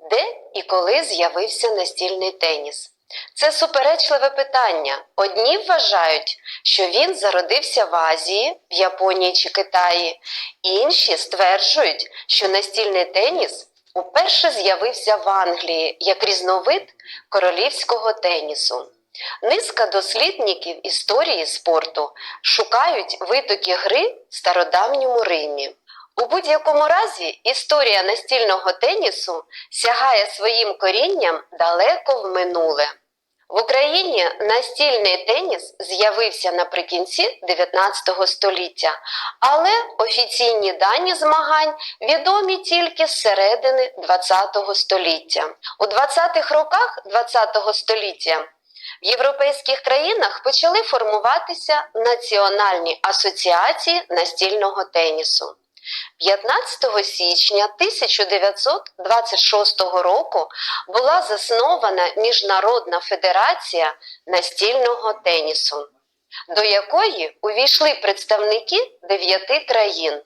Де і коли з'явився настільний теніс? Це суперечливе питання. Одні вважають, що він зародився в Азії, в Японії чи Китаї, інші стверджують, що настільний теніс уперше з'явився в Англії як різновид королівського тенісу. Низка дослідників історії спорту шукають витоки гри в стародавньому Римі. У будь-якому разі історія настільного тенісу сягає своїм корінням далеко в минуле. В Україні настільний теніс з'явився наприкінці 19 століття, але офіційні дані змагань відомі тільки з середини 20 століття. У 20-х роках 20 століття в європейських країнах почали формуватися національні асоціації настільного тенісу. 15 січня 1926 року була заснована Міжнародна федерація настільного тенісу, до якої увійшли представники дев'яти країн.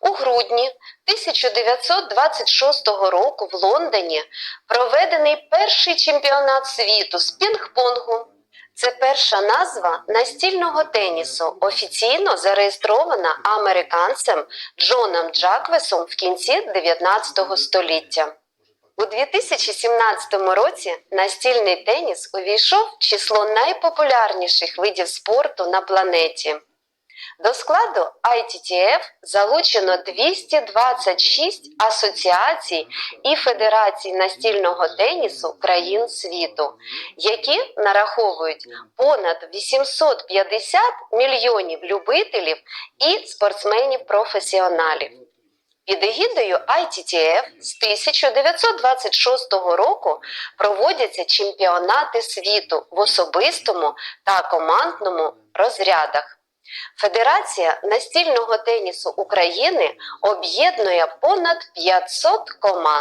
У грудні 1926 року в Лондоні проведений перший чемпіонат світу з пінг-понгу. Це перша назва настільного тенісу, офіційно зареєстрована американцем Джоном Джаквесом в кінці 19 століття. У 2017 році настільний теніс увійшов в число найпопулярніших видів спорту на планеті. До складу ITTF залучено 226 асоціацій і федерацій настільного тенісу країн світу, які нараховують понад 850 мільйонів любителів і спортсменів-професіоналів. Під егідою ITTF з 1926 року проводяться чемпіонати світу в особистому та командному розрядах. Федерація настільного тенісу України об'єднує понад 500 команд.